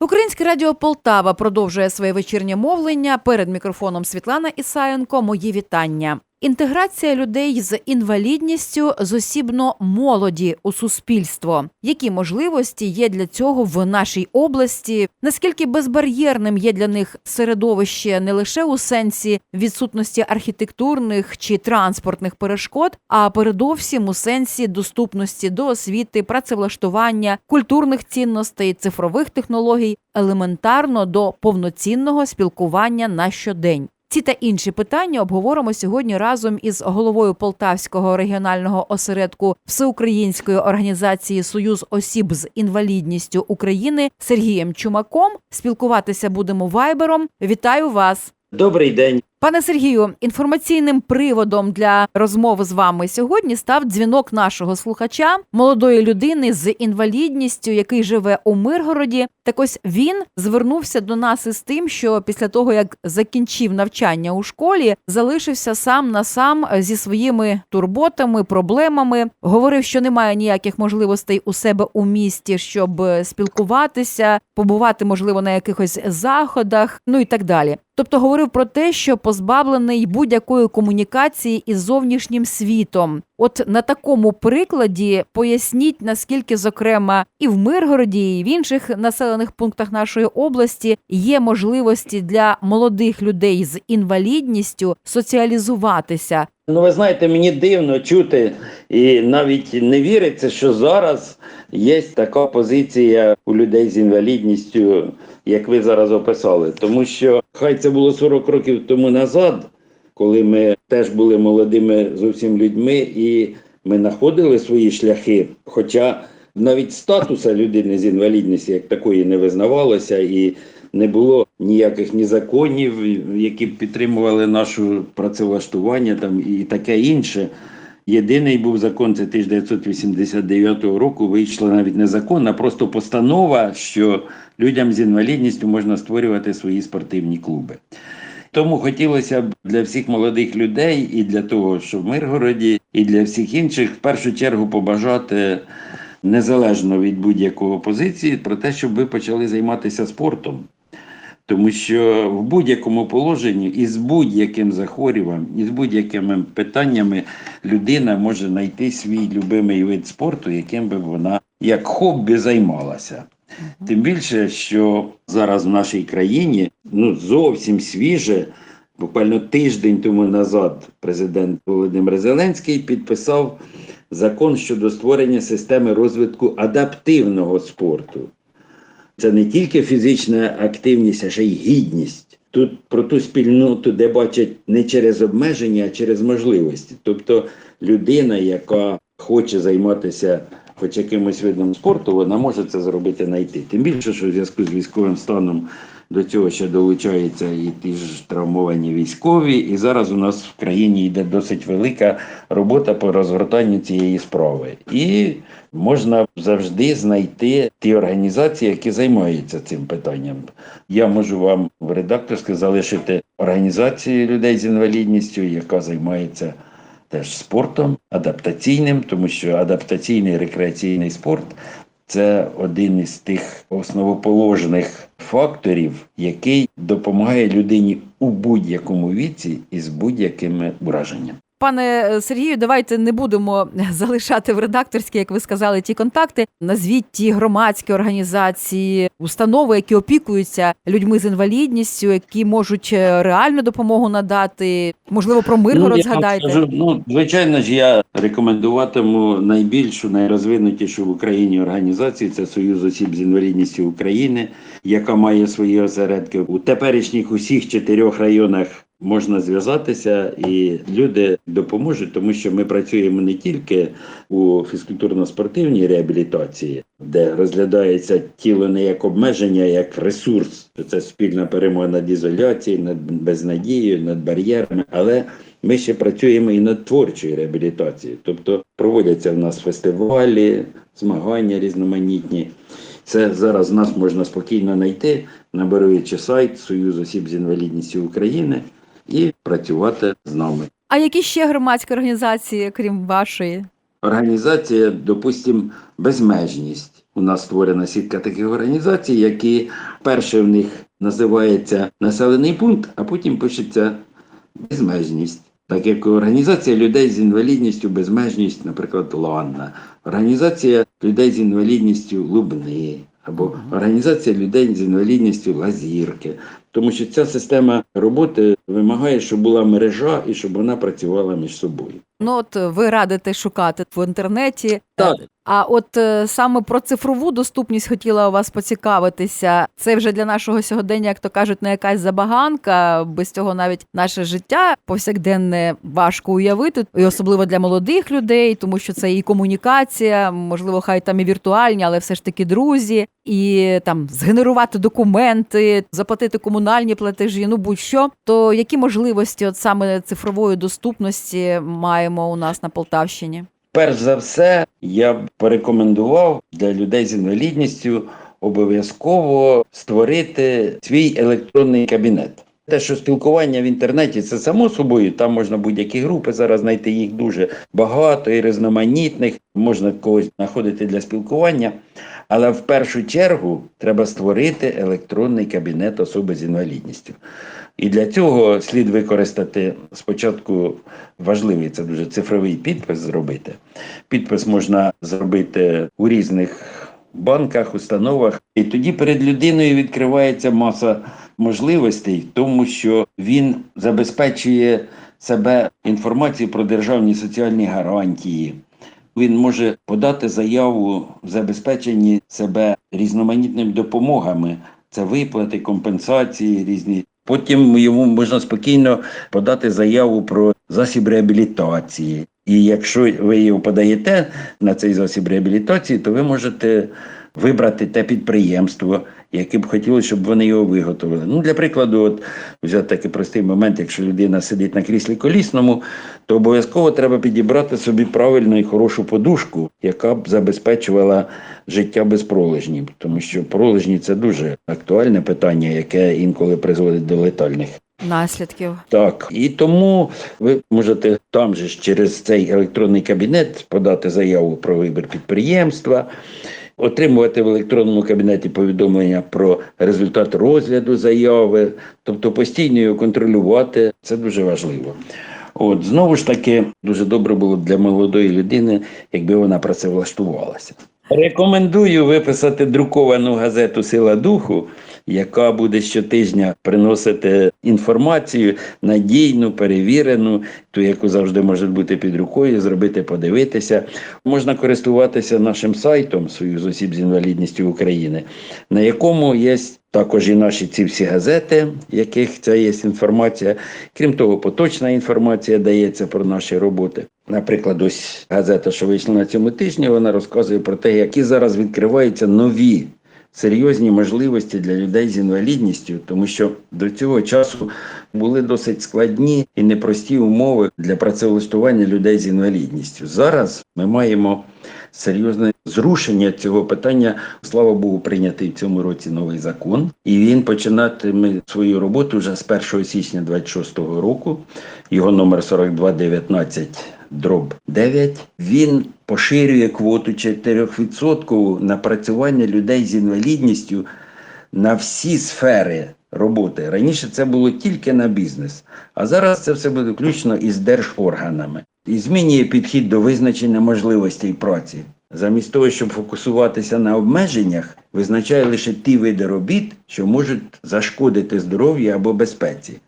Українське радіо Полтава продовжує своє вечірнє мовлення. Перед мікрофоном Світлана Ісаєнко. Мої вітання. Інтеграція людей з інвалідністю з осібно молоді у суспільство. Які можливості є для цього в нашій області? Наскільки безбар'єрним є для них середовище не лише у сенсі відсутності архітектурних чи транспортних перешкод, а передовсім у сенсі доступності до освіти, працевлаштування, культурних цінностей, цифрових технологій, елементарно до повноцінного спілкування на щодень. Ці та інші питання обговоримо сьогодні разом із головою Полтавського регіонального осередку Всеукраїнської організації Союз осіб з інвалідністю України Сергієм Чумаком. Спілкуватися будемо вайбером. Вітаю вас, Добрий день. Пане Сергію. Інформаційним приводом для розмови з вами сьогодні став дзвінок нашого слухача, молодої людини з інвалідністю, який живе у Миргороді. Так ось він звернувся до нас із тим, що після того як закінчив навчання у школі, залишився сам на сам зі своїми турботами, проблемами. Говорив, що немає ніяких можливостей у себе у місті, щоб спілкуватися, побувати, можливо, на якихось заходах, ну і так далі. Тобто говорив про те, що позбавлений будь-якої комунікації із зовнішнім світом. От на такому прикладі поясніть, наскільки, зокрема, і в Миргороді, і в інших населених пунктах нашої області є можливості для молодих людей з інвалідністю соціалізуватися. Ну, ви знаєте, мені дивно чути і навіть не віриться, що зараз є така позиція у людей з інвалідністю, як ви зараз описали. Тому що хай це було 40 років тому назад, коли ми теж були молодими зовсім людьми, і ми знаходили свої шляхи. Хоча навіть статуса людини з інвалідністю як такої не визнавалося і не було ніяких ні законів, які б підтримували нашу працевлаштування там і таке інше. Єдиний був закон, це 1989 року. Вийшла навіть не закон, а просто постанова, що людям з інвалідністю можна створювати свої спортивні клуби. Тому хотілося б для всіх молодих людей і для того, що в Миргороді, і для всіх інших в першу чергу побажати незалежно від будь-якої позиції про те, щоб ви почали займатися спортом. Тому що в будь-якому положенні і з будь-яким захворюванням, і з будь-якими питаннями людина може знайти свій любимий вид спорту, яким би вона як хобі займалася. Тим більше, що зараз в нашій країні ну зовсім свіже, буквально тиждень тому назад, президент Володимир Зеленський підписав закон щодо створення системи розвитку адаптивного спорту. Це не тільки фізична активність, а ще й гідність. Тут про ту спільноту, де бачать не через обмеження, а через можливості. Тобто людина, яка хоче займатися хоч якимось видом спорту, вона може це зробити знайти. Тим більше, що в зв'язку з військовим станом до цього ще долучаються і ті ж травмовані військові. І зараз у нас в країні йде досить велика робота по розгортанню цієї справи. І можна завжди знайти ті організації, які займаються цим питанням. Я можу вам в редакторське залишити організацію людей з інвалідністю, яка займається теж спортом адаптаційним, тому що адаптаційний рекреаційний спорт це один із тих основоположних факторів, який допомагає людині у будь-якому віці і з будь-якими враженнями. Пане Сергію, давайте не будемо залишати в редакторській, як ви сказали, ті контакти. Назвіть ті громадські організації, установи, які опікуються людьми з інвалідністю, які можуть е, реальну допомогу надати. Можливо, про Миргород я вам згадайте. скажу, ну, звичайно ж, я рекомендуватиму найбільшу, найрозвинутішу в Україні організацію це Союз осіб з інвалідністю України, яка має свої осередки у теперішніх усіх чотирьох районах. Можна зв'язатися і люди допоможуть, тому що ми працюємо не тільки у фізкультурно-спортивній реабілітації, де розглядається тіло не як обмеження, а як ресурс. Це спільна перемога над ізоляцією, над безнадією, над бар'єрами. Але ми ще працюємо і над творчою реабілітацією. Тобто проводяться в нас фестивалі, змагання різноманітні. Це зараз нас можна спокійно знайти, набираючи сайт Союз осіб з інвалідністю України працювати з нами. А які ще громадські організації, крім вашої? Організація, допустимо, безмежність. у нас створена сітка таких організацій, які перше в них називається населений пункт, а потім пишеться безмежність. Так як організація людей з інвалідністю безмежність, наприклад, Ланна, організація людей з інвалідністю Лубни, або організація людей з інвалідністю Лазірки. Тому що ця система роботи вимагає, щоб була мережа і щоб вона працювала між собою. Ну от ви радите шукати в інтернеті. Так. А от е, саме про цифрову доступність хотіла у вас поцікавитися. Це вже для нашого сьогодення, як то кажуть, не якась забаганка. Без цього навіть наше життя повсякденне важко уявити, і особливо для молодих людей, тому що це і комунікація, можливо, хай там і віртуальні, але все ж таки друзі, і там згенерувати документи, заплатити комунальні платежі, ну будь-що. То які можливості, от саме цифрової доступності, маємо у нас на Полтавщині? Перш за все, я б порекомендував для людей з інвалідністю обов'язково створити свій електронний кабінет. Те, що спілкування в інтернеті, це само собою, там можна будь-які групи, зараз знайти їх дуже багато і різноманітних, можна когось знаходити для спілкування. Але в першу чергу треба створити електронний кабінет особи з інвалідністю. І для цього слід використати спочатку важливий це дуже цифровий підпис зробити. Підпис можна зробити у різних банках, установах, і тоді перед людиною відкривається маса можливостей, тому що він забезпечує себе інформацією про державні соціальні гарантії. Він може подати заяву в забезпеченні себе різноманітними допомогами. Це виплати, компенсації різні. Потім йому можна спокійно подати заяву про засіб реабілітації. І якщо ви його подаєте на цей засіб реабілітації, то ви можете вибрати те підприємство, яке б хотілося, щоб вони його виготовили. Ну, для прикладу, от взяти такий простий момент, якщо людина сидить на кріслі колісному, то обов'язково треба підібрати собі правильну і хорошу подушку, яка б забезпечувала життя без пролежнів, тому що пролежні це дуже актуальне питання, яке інколи призводить до летальних Наслідків. так, і тому ви можете там же ж через цей електронний кабінет подати заяву про вибір підприємства, отримувати в електронному кабінеті повідомлення про результат розгляду заяви, тобто постійно його контролювати. Це дуже важливо. От знову ж таки, дуже добре було для молодої людини, якби вона працевлаштувалася. Рекомендую виписати друковану газету Сила духу, яка буде щотижня приносити інформацію надійну, перевірену, ту, яку завжди може бути під рукою, зробити, подивитися. Можна користуватися нашим сайтом Союз осіб з інвалідністю України, на якому є також і наші ці всі газети, в яких ця є інформація. Крім того, поточна інформація дається про наші роботи. Наприклад, ось газета, що вийшла на цьому тижні, вона розказує про те, які зараз відкриваються нові серйозні можливості для людей з інвалідністю, тому що до цього часу були досить складні і непрості умови для працевлаштування людей з інвалідністю. Зараз ми маємо серйозне зрушення цього питання. Слава Богу, прийнятий в цьому році новий закон, і він починатиме свою роботу вже з 1 січня 26 року. Його номер 4219 дроб 9. Він поширює квоту 4% напрацювання людей з інвалідністю на всі сфери роботи. Раніше це було тільки на бізнес, а зараз це все буде включно із держорганами. І змінює підхід до визначення можливостей праці. Замість того, щоб фокусуватися на обмеженнях, визначає лише ті види робіт, що можуть зашкодити здоров'ю або безпеці.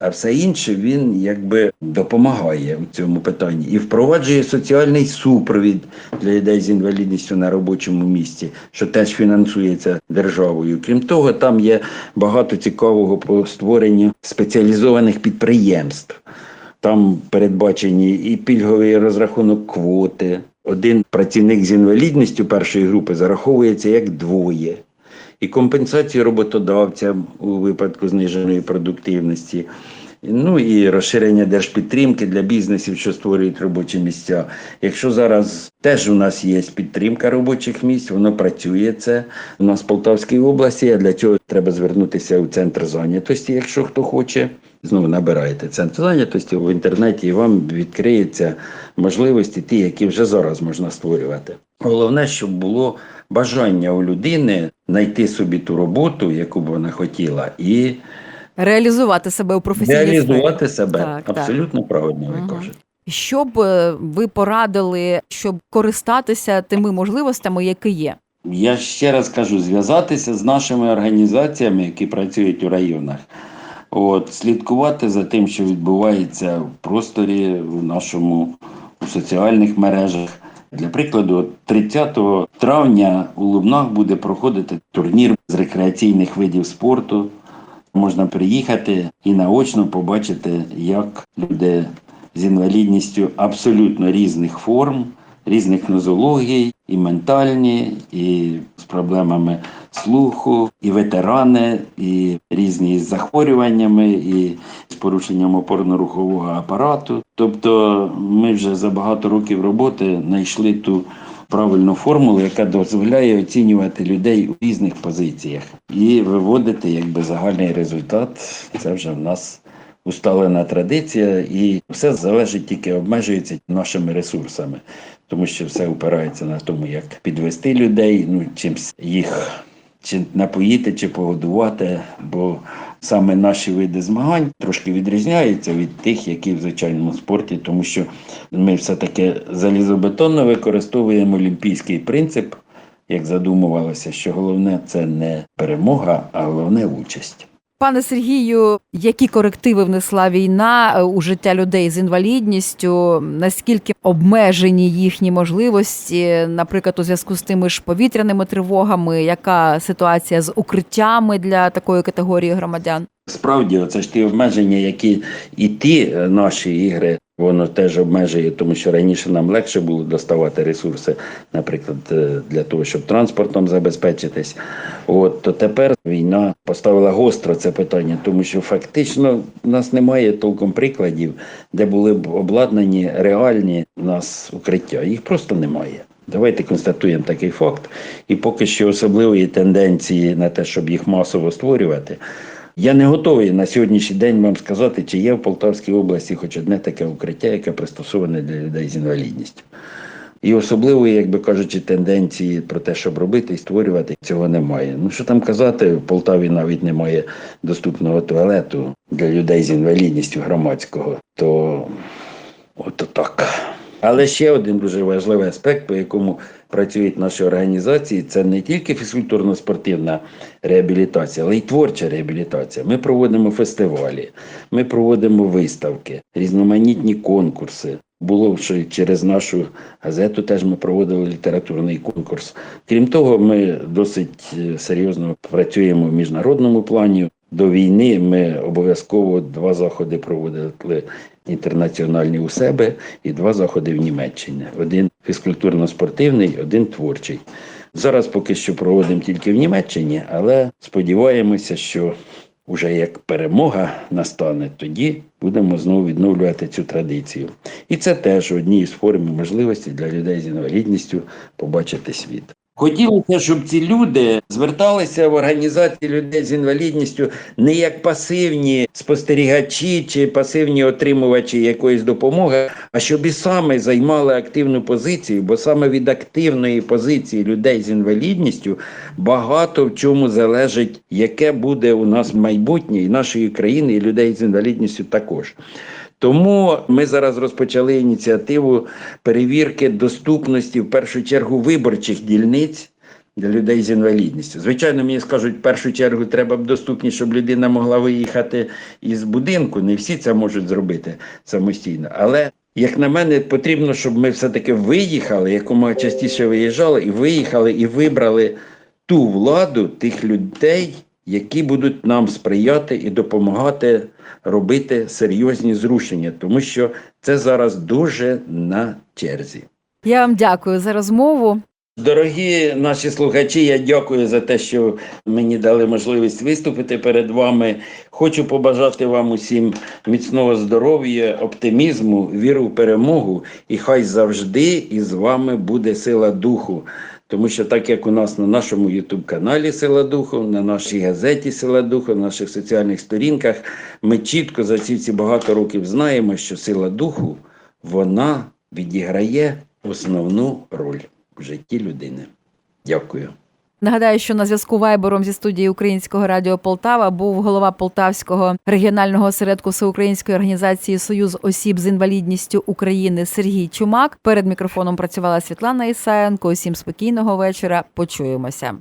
А все інше він якби допомагає у цьому питанні і впроваджує соціальний супровід для людей з інвалідністю на робочому місці, що теж фінансується державою. Крім того, там є багато цікавого по створенню спеціалізованих підприємств. Там передбачені і пільговий розрахунок квоти. Один працівник з інвалідністю першої групи зараховується як двоє. І компенсацію роботодавцям у випадку зниженої продуктивності. Ну і розширення держпідтримки для бізнесів, що створюють робочі місця. Якщо зараз теж у нас є підтримка робочих місць, воно працює це у нас в Полтавській області. А для цього треба звернутися у центр зайнятості, якщо хто хоче. Знову набираєте центр зайнятості в інтернеті, і вам відкриються можливості, ті, які вже зараз можна створювати. Головне, щоб було бажання у людини знайти собі ту роботу, яку б вона хотіла, і Реалізувати себе у професійній сфері. реалізувати себе. Так, так. Абсолютно правильно ви Мгм. кажете. Що б ви порадили, щоб користатися тими можливостями, які є? Я ще раз кажу, зв'язатися з нашими організаціями, які працюють у районах. От, слідкувати за тим, що відбувається в просторі, в нашому у соціальних мережах. Для прикладу, 30 травня у Лубнах буде проходити турнір з рекреаційних видів спорту. Можна приїхати і наочно побачити, як люди з інвалідністю абсолютно різних форм, різних нозологій, і ментальні, і з проблемами слуху, і ветерани, і різні з захворюваннями, і з порушенням опорно-рухового апарату. Тобто ми вже за багато років роботи знайшли ту правильну формулу, яка дозволяє оцінювати людей у різних позиціях і виводити якби загальний результат. Це вже в нас усталена традиція, і все залежить тільки обмежується нашими ресурсами, тому що все опирається на тому, як підвести людей, ну чимсь їх чи напоїти, чи погодувати. Бо саме наші види змагань трошки відрізняються від тих, які в звичайному спорті, тому що ми все-таки залізобетонно використовуємо олімпійський принцип, як задумувалося, що головне це не перемога, а головне участь. Пане Сергію, які корективи внесла війна е, у життя людей з інвалідністю? Наскільки обмежені їхні можливості, наприклад, у зв'язку з тими ж повітряними тривогами? Яка ситуація з укриттями для такої категорії громадян? Справді, це ж ті обмеження, які і ті е, наші ігри, воно теж обмежує, тому що раніше нам легше було доставати ресурси, наприклад, е, для того, щоб транспортом забезпечитись. От то тепер війна поставила гостро це питання, тому що фактично в нас немає толком прикладів, де були б обладнані реальні у нас укриття. Їх просто немає. Давайте констатуємо такий факт. І поки що особливої тенденції на те, щоб їх масово створювати. Я не готовий на сьогоднішній день вам сказати, чи є в Полтавській області хоч одне таке укриття, яке пристосоване для людей з інвалідністю. І особливої, як би кажучи, тенденції про те, щоб робити і створювати, цього немає. Ну що там казати, в Полтаві навіть немає доступного туалету для людей з інвалідністю громадського, то от так. Але ще один дуже важливий аспект, по якому працюють наші організації, це не тільки фізкультурно-спортивна реабілітація, але й творча реабілітація. Ми проводимо фестивалі, ми проводимо виставки, різноманітні конкурси. Було що через нашу газету теж ми проводили літературний конкурс. Крім того, ми досить е, серйозно працюємо в міжнародному плані. До війни ми обов'язково два заходи проводили інтернаціональні у себе і два заходи в Німеччині. Один фізкультурно-спортивний, один творчий. Зараз поки що проводимо тільки в Німеччині, але сподіваємося, що вже як перемога настане, тоді будемо знову відновлювати цю традицію. І це теж одні із форм можливості для людей з інвалідністю побачити світ. Хотілося, щоб ці люди зверталися в організації людей з інвалідністю не як пасивні спостерігачі чи пасивні отримувачі якоїсь допомоги, а щоб і саме займали активну позицію, бо саме від активної позиції людей з інвалідністю багато в чому залежить, яке буде у нас майбутнє і нашої країни, і людей з інвалідністю також. Тому ми зараз розпочали ініціативу перевірки доступності в першу чергу виборчих дільниць для людей з інвалідністю. Звичайно, мені скажуть, в першу чергу треба б доступність, щоб людина могла виїхати із будинку. Не всі це можуть зробити самостійно. Але як на мене, потрібно, щоб ми все-таки виїхали, якомога частіше виїжджали, і виїхали і вибрали ту владу тих людей, які будуть нам сприяти і допомагати робити серйозні зрушення, тому що це зараз дуже на черзі. Я вам дякую за розмову. Дорогі наші слухачі, я дякую за те, що мені дали можливість виступити перед вами. Хочу побажати вам усім міцного здоров'я, оптимізму, віру в перемогу, і хай завжди із вами буде сила духу. Тому що так як у нас на нашому Ютуб-каналі Сила Духу, на нашій газеті Сила Духу, на наших соціальних сторінках, ми чітко за ці всі багато років знаємо, що сила духу вона відіграє основну роль в житті людини. Дякую. Нагадаю, що на зв'язку вайбером зі студії Українського радіо Полтава був голова Полтавського регіонального осередку Всеукраїнської організації Союз осіб з інвалідністю України Сергій Чумак. Перед мікрофоном працювала Світлана Ісаєнко. Усім спокійного вечора. Почуємося.